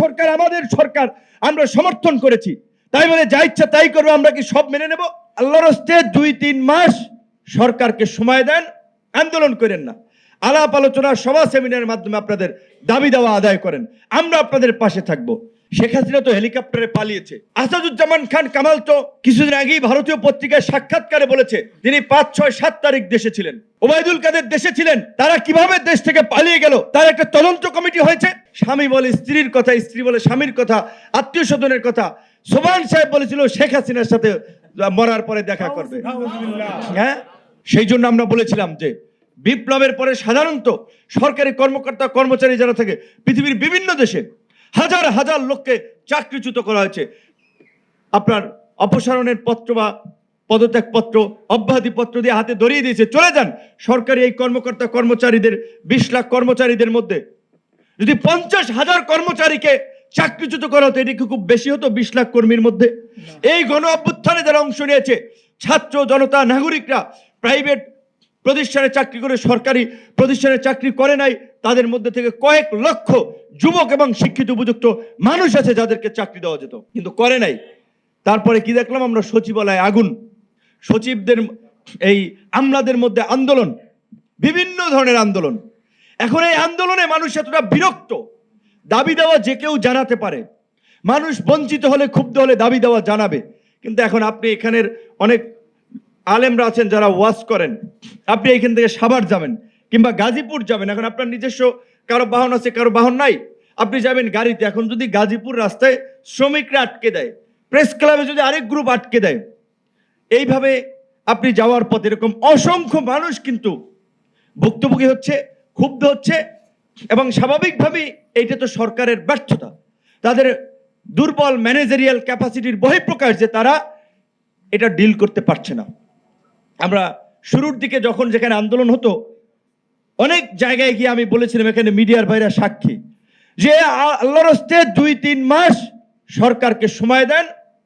সরকার আমাদের সরকার, আমরা সমর্থন করেছি। তাই বলে যা ইচ্ছা তাই করব, আমরা কি সব মেনে নেব? আল্লাহর হস্তে দুই তিন মাস সরকারকে সময় দেন, আন্দোলন করেন না। আলাপ আলোচনা, সভা, সেমিনারের মাধ্যমে আপনাদের দাবি দাওয়া আদায় করেন। আমরা আপনাদের পাশে থাকব। শেখ হাসিনা তো হেলিকপ্টারে পালিয়েছে। আসাদুজ্জামান খান কামাল তো কিছুদিন আগেই ভারতীয় পত্রিকায় সাক্ষাৎকারে বলেছে, তিনি পাঁচ, ছয়, সাত তারিখ দেশে ছিলেন। ওবায়দুল কাদের দেশে ছিলেন, তারা কীভাবে দেশ থেকে পালিয়ে গেল, তার একটা তদন্ত কমিটি হয়েছে। স্বামী বলে স্ত্রীর কথা, স্ত্রী বলে স্বামীর কথা, আত্মীয় স্বজনের কথা। সোমান সাহেব বলেছিল, শেখ হাসিনার সাথে মরার পরে দেখা করবে। হ্যাঁ? সেই জন্য আমরা বলেছিলাম যে, বিপ্লবের পরে সাধারণত সরকারি কর্মকর্তা, কর্মচারী যারা থাকে, পৃথিবীর বিভিন্ন দেশে হাজার হাজার লোককে চাকরিচ্যুত করা হয়েছে। আপনার অপসারণের পত্র বা পদত্যাগ পত্র অব্যাহতি পত্র দিয়ে হাতে ধরিয়ে দিয়েছে। চলে যান। সরকারি এই কর্মকর্তা কর্মচারীদের বিশ লাখ কর্মচারীদের মধ্যে। যদি পঞ্চাশ হাজার কর্মচারীকে চাকরিচ্যুত করা হতো এটি খুব বেশি হতো? বিশ লাখ কর্মীর মধ্যে। এই গণ অভ্যুত্থানে যারা অংশ নিয়েছে ছাত্র জনতা নাগরিকরা প্রাইভেট প্রতিষ্ঠানে চাকরি করে সরকারি প্রতিষ্ঠানে চাকরি করে নাই, তাদের মধ্যে থেকে কয়েক লক্ষ যুবক এবং শিক্ষিত উপযুক্ত মানুষ আছে যাদেরকে চাকরি দেওয়া যেত, কিন্তু করে নাই। তারপরে কি দেখলাম আমরা? সচিবালয়ে আগুন। সচিবদের এই আমলাদের মধ্যে আন্দোলন, বিভিন্ন ধরনের আন্দোলন। এখন এই আন্দোলনে মানুষ এতটা বিরক্ত, দাবি দেওয়া যে কেউ জানাতে পারে। মানুষ বঞ্চিত হলে, ক্ষুব্ধ হলে দাবি দেওয়া জানাবে। কিন্তু এখন আপনি এখানের অনেক আলেমরা আছেন যারা ওয়াজ করেন। আপনি এখান থেকে সাভার যাবেন কিংবা গাজীপুর যাবেন। এখন আপনার নিজস্ব কারও বাহন আছে, কারও বাহন নাই। আপনি যাবেন গাড়িতে। এখন যদি গাজীপুর রাস্তায় শ্রমিকরা আটকে দেয়, প্রেস ক্লাবে যদি আরেক গ্রুপ আটকে দেয়, এইভাবে আপনি যাওয়ার পথে এরকম অসংখ্য মানুষ কিন্তু ভুক্তভোগী হচ্ছে, ক্ষুব্ধ হচ্ছে এবং স্বাভাবিকভাবেই এইটা তো সরকারের ব্যর্থতা। তাদের দুর্বল ম্যানেজারিয়াল ক্যাপাসিটির বহিঃপ্রকাশ যে তারা এটা ডিল করতে পারছে না। আমরা শুরুর দিকে যখন যেখানে আন্দোলন হতো, অনেক জায়গায় গিয়ে আমি বলেছিলাম, এখানে মিডিয়ার বাইরে সাক্ষী যে, আল্লাহর হস্তে দুই, তিন মাস সরকারকে সময় দেন,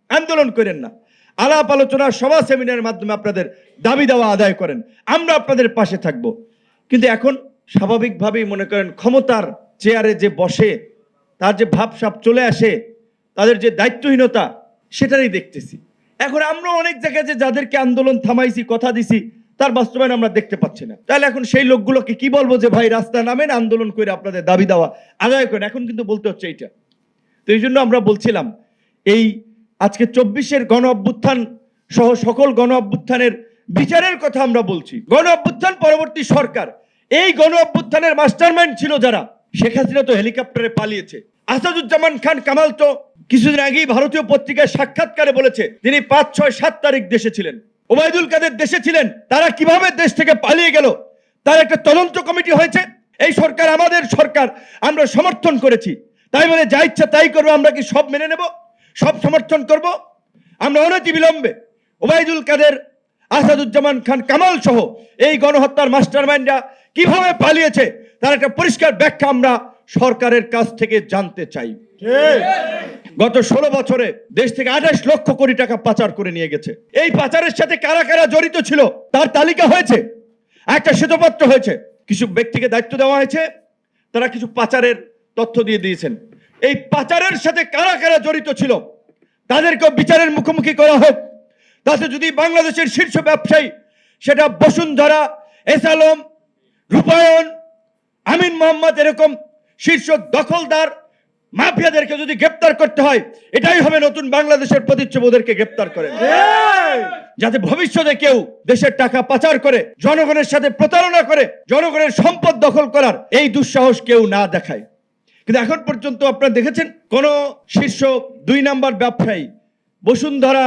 আন্দোলন করেন না। আলাপ আলোচনা, সভা, সেমিনারের মাধ্যমে আপনাদের দাবি দেওয়া আদায় করেন। আমরা আপনাদের পাশে থাকব। কিন্তু এখন স্বাভাবিকভাবেই মনে করেন ক্ষমতার চেয়ারে যে বসে, তার যে ভাবসাপ চলে আসে, তাদের যে দায়িত্বহীনতা, সেটারই দেখতেছি। এখন আমরা অনেক জায়গায় যে যাদেরকে আন্দোলন থামাইছি, কথা দিছি, তার বাস্তবায়ন আমরা দেখতে পাচ্ছি না। তাহলে এখন সেই লোকগুলোকে কি বলব যে, ভাই, রাস্তা নামেন, আন্দোলন করে আপনাদের দাবি দেওয়া, আদায় করেন। এখন কিন্তু বলতে হচ্ছে এইটা। তো এই জন্য আমরা বলছিলাম, এই আজকে চব্বিশের গণ অভ্যুত্থান সহ সকল গণ অভ্যুত্থানের বিচারের কথা আমরা বলছি। গণ অভ্যুত্থান পরবর্তী সরকার। এই গণ অভ্যুত্থানের মাস্টারমাইন্ড ছিল যারা, শেখ হাসিনা তো হেলিকপ্টারে পালিয়েছে। আসাদুজ্জামান খান কামাল তো কিছুদিন আগেই ভারতীয় পত্রিকায় সাক্ষাৎকারে বলেছে, তিনি পাঁচ, ছয়, সাত তারিখ দেশে ছিলেন। ওবায়দুল কাদের দেশে ছিলেন, তারা কীভাবে দেশ থেকে পালিয়ে গেল, তার একটা তদন্ত কমিটি হয়েছে, এই সরকার আমাদের সরকার, আমরা সমর্থন করেছি। তাই বলে যা ইচ্ছা তাই করব, আমরা কি সব মেনে নেব, সব সমর্থন করব? আমরা অনতি বিলম্বে ওবায়দুল কাদের, আসাদুজ্জামান খান কামাল সহ এই গণহত্যার মাস্টারমাইন্ডরা কীভাবে পালিয়েছে, তার একটা পরিষ্কার ব্যাখ্যা আমরা সরকারের কাছ থেকে জানতে চাই। গত ষোলো বছরে দেশ থেকে আঠাশ লক্ষ কোটি টাকা পাচার করে নিয়ে গেছে। এই পাচারের সাথে কারা কারা জড়িত ছিল, তার তালিকা হয়েছে। একটা শ্বেতপত্র হয়েছে। কিছু ব্যক্তিকে দায়িত্ব দেওয়া হয়েছে। তারা কিছু পাচারের তথ্য দিয়ে দিয়েছেন। এই পাচারের সাথে কারা কারা জড়িত ছিল, তাদেরকেও বিচারের মুখোমুখি করা হোক। তাতে যদি বাংলাদেশের শীর্ষ ব্যবসায়ী, সেটা বসুন্ধরা, এস আলম, রূপায়ণ, আমিন মোহাম্মদ এরকম শীর্ষ দখলদার মাফিয়াদেরকে যদি গ্রেপ্তার করতে হয় এটাই হবে নতুন বাংলাদেশের প্রতিচ্ছব ওদেরকে গ্রেপ্তার করে। যাতে ভবিষ্যতে কেউ দেশের টাকা পাচার করে জনগণের সাথে প্রতারণা করে জনগণের সম্পদ দখল করার এই দুঃসাহস কেউ না দেখায়। কিন্তু এখন পর্যন্ত আপনারা দেখেছেন কোন শীর্ষ দুই নাম্বার ব্যবসায়ী বসুন্ধরা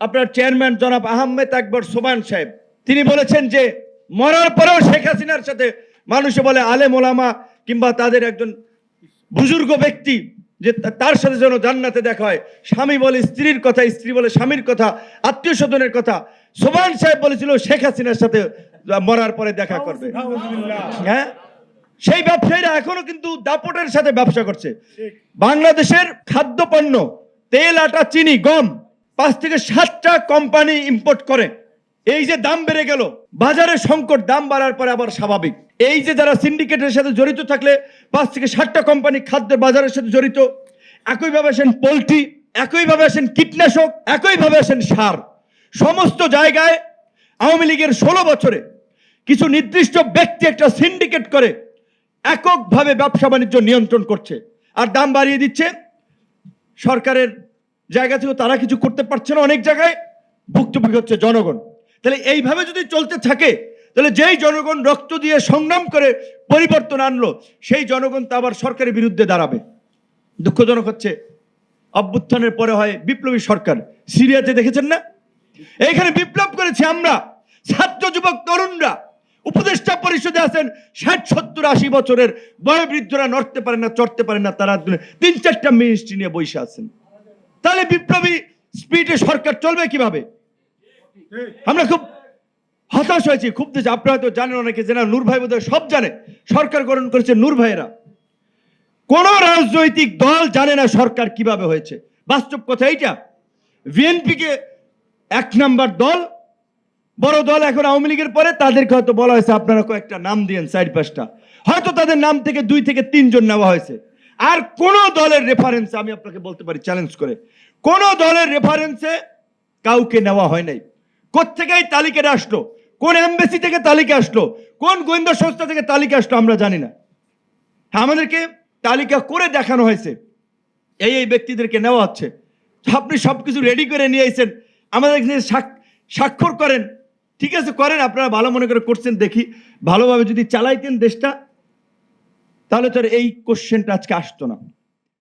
আপনার চেয়ারম্যান জনাব আহমেদ আকবর সোমান সাহেব তিনি বলেছেন যে মরার পরেও শেখ হাসিনার সাথে মানুষে বলে আলেম ওলামা কিংবা তাদের একজন বুজুর্গ ব্যক্তি যে তার সাথে যেন জান্নাতে দেখা হয়, স্বামী বলে স্ত্রীর কথা, স্ত্রী বলে স্বামীর কথা, আত্মীয় স্বজনের কথা। সোমান সাহেব বলেছিল, শেখ হাসিনার সাথে মরার পরে দেখা করবে। হ্যাঁ? সেই ব্যবসায়ীরা এখনও কিন্তু দাপটের সাথে ব্যবসা করছে। বাংলাদেশের খাদ্যপণ্য, তেল, আটা, চিনি, গম, পাঁচ থেকে সাতটা কোম্পানি ইম্পোর্ট করে। এই যে দাম বেড়ে গেল, বাজারে সংকট, দাম বাড়ার পরে আবার স্বাভাবিক। এই যে যারা সিন্ডিকেটের সাথে জড়িত থাকলে পাঁচ থেকে ষাটটা কোম্পানি খাদ্যের বাজারের সাথে জড়িত, একইভাবে আসেন পোলট্রি, একইভাবে আসেন কীটনাশক, একইভাবে আসেন সার। সমস্ত জায়গায় আওয়ামী লীগের ষোলো বছরে কিছু নির্দিষ্ট ব্যক্তি একটা সিন্ডিকেট করে এককভাবে ব্যবসা বাণিজ্য নিয়ন্ত্রণ করছে। আর দাম বাড়িয়ে দিচ্ছে। সরকারের জায়গা থেকেও তারা কিছু করতে পারছে না অনেক জায়গায়। ভুক্তভোগী হচ্ছে জনগণ। তাহলে এইভাবে যদি চলতে থাকে তাহলে যেই জনগণ রক্ত দিয়ে সংগ্রাম করে পরিবর্তন আনলো, সেই জনগণ তো আবার সরকারের বিরুদ্ধে দাঁড়াবে। দুঃখজনক হচ্ছে, অভ্যুত্থানের পরে হয় বিপ্লবী সরকার। সিরিয়াতে দেখেছেন না? এইখানে বিপ্লব করেছি আমরা, ছাত্র যুবক তরুণরা। উপদেষ্টা পরিষদে আছেন ষাট, সত্তর, আশি বছরের বয়োবৃদ্ধরা, নড়তে পারে না, চড়তে পারে না, তারা তিন, চারটা মিনিস্ট্রি নিয়ে বসে আছেন। তাহলে বিপ্লবী স্পিডে সরকার চলবে কীভাবে? আমরা খুব হতাশ হয়েছি, খুব দেশে আপনারা হয়তো জানেন অনেকে জানা নূর ভাই বোধহয় সব জানে। সরকার গঠন করেছে নূর ভাইয়েরা। কোন রাজনৈতিক দল জানে না সরকার কীভাবে হয়েছে। বাস্তব কথা এইটা। বিএনপিকে এক নাম্বার দল, বড় দল এখন আওয়ামী লীগের পরে, তাদেরকে হয়তো বলা হয়েছে, আপনারা কয়েকটা নাম দিয়েন চার পাঁচটা। হয়তো তাদের নাম থেকে দুই থেকে তিনজন নেওয়া হয়েছে। আর কোন দলের রেফারেন্সে আমি আপনাকে বলতে পারি চ্যালেঞ্জ করে। কোন দলের রেফারেন্সে কাউকে নেওয়া হয় নাই। কোথেকে এই তালিকাটা আসলো? কোন এমবেসি থেকে তালিকা আসলো? কোন গোয়েন্দা সংস্থা থেকে তালিকা আসলো আমরা জানি না। হ্যাঁ আমাদেরকে তালিকা করে দেখানো হয়েছে। এই এই ব্যক্তিদেরকে নেওয়া হচ্ছে। আপনি সব কিছু রেডি করে নিয়ে এসেছেন। আমাদের স্বাক্ষর করেন। ঠিক আছে, করেন। আপনারা ভালো মনে করে করছেন, দেখি। ভালোভাবে যদি চালাইতেন দেশটা, তাহলে তো আর এই কোশ্চেনটা আজকে আসতো না।